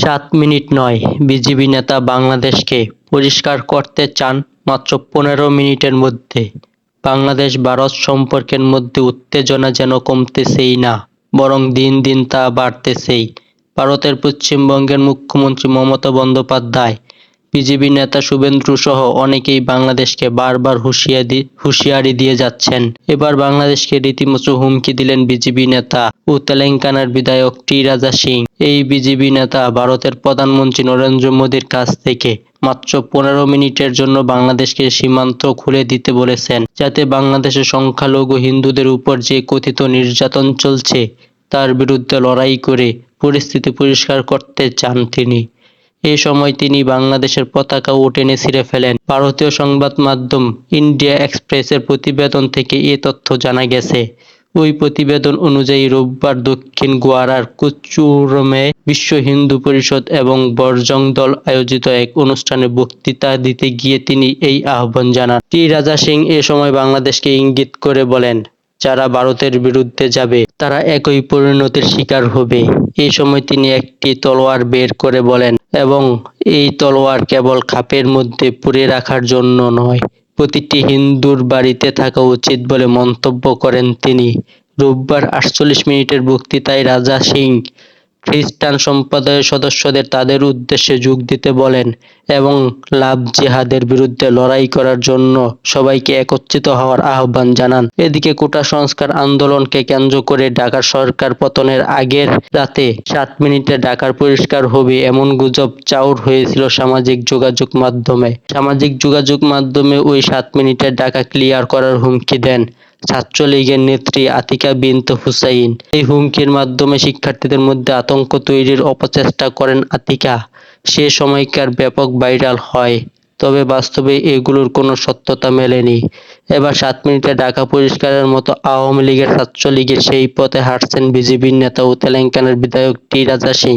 সাত মিনিট নয়। বিজিবি নেতা বাংলাদেশকে পরিষ্কার করতে চান মাত্র পনেরো মিনিটের মধ্যে। বাংলাদেশ ভারত সম্পর্কের মধ্যে উত্তেজনা যেন কমতেছেই না, বরং দিন দিন তা বাড়তেছেই। ভারতের পশ্চিমবঙ্গের মুখ্যমন্ত্রী মমতা বন্দ্যোপাধ্যায় বিজেপি নেতা শুভেন্দু সহ অনেকেই বাংলাদেশকে বারবার হুঁশিয়ারি হুঁশিয়ারি দিয়ে যাচ্ছেন। এবার বাংলাদেশকে রীতিমতো হুমকি দিলেন বিজেপি নেতা ও তেলেঙ্গানার বিধায়ক টি রাজা সিং। এই বিজেপি নেতা ভারতের প্রধানমন্ত্রী নরেন্দ্র মোদীর কাছ থেকে মাত্র পনেরো মিনিটের জন্য বাংলাদেশকে সীমান্ত খুলে দিতে বলেছেন, যাতে বাংলাদেশের সংখ্যালঘু হিন্দুদের উপর যে কথিত নির্যাতন চলছে, তার বিরুদ্ধে লড়াই করে পরিস্থিতি পরিষ্কার করতে চান তিনি। এ সময় তিনি বাংলাদেশের পতাকাও টেনে ছিঁড়ে ফেলেন। ভারতীয় সংবাদ মাধ্যম ইন্ডিয়া এক্সপ্রেসের প্রতিবেদন থেকে এ তথ্য জানা গেছে। ওই প্রতিবেদন অনুযায়ী রোববার দক্ষিণ গোয়ারার কুচুরমে বিশ্ব হিন্দু পরিষদ এবং বর্জং দল আয়োজিত এক অনুষ্ঠানে বক্তৃতা দিতে গিয়ে তিনি এই আহ্বান জানান। টি. রাজা সিং এ সময় বাংলাদেশকে ইঙ্গিত করে বলেন, যারা ভারতের বিরুদ্ধে যাবে, তারা একই পরিণতির শিকার হবে। এই সময় তিনি একটি তলোয়ার বের করে বলেন এবং এই তলোয়ার কেবল খাপের মধ্যে পুরে রাখার জন্য নয়, প্রতিটি হিন্দুর বাড়িতে থাকা উচিত বলে মন্তব্য করেন তিনি। রোববার আটচল্লিশ মিনিটের বক্তৃতায় রাজা সিং খ্রিস্টান সম্প্রদায়ের সদস্যদের তাদের উদ্দেশ্যে যোগ দিতে বলেন এবং লাভ জিহাদের বিরুদ্ধে লড়াই করার জন্য সবাইকে একত্রিত হওয়ার আহ্বান জানান। এদিকে কোটা সংস্কার আন্দোলনকে কেন্দ্র করে ঢাকার সরকার পতনের আগের রাতে সাত মিনিটে ঢাকার পরিষ্কার হবে এমন গুজব চাউর হয়েছিল সামাজিক যোগাযোগ মাধ্যমে। সামাজিক যোগাযোগ মাধ্যমে ওই সাত মিনিটে ঢাকা ক্লিয়ার করার হুমকি দেন। ছাত্রলীগের নেত্রী আতিকা বিনত হুসাইন। এই হুমকির মাধ্যমে শিক্ষার্থীদের মধ্যে আতঙ্ক তৈরির অপচেষ্টা করেন আতিকা। সে সময়কার ব্যাপক ভাইরাল হয়, তবে বাস্তবে এগুলোর কোনো সত্যতা মেলেনি। এবার সাত মিনিটে ঢাকা পরিষ্কারের মতো আওয়ামী লীগের ছাত্রলীগের সেই পথে হাঁটছেন বিজেপির নেতা ও তেলেঙ্গানার বিধায়ক টি রাজা সিং।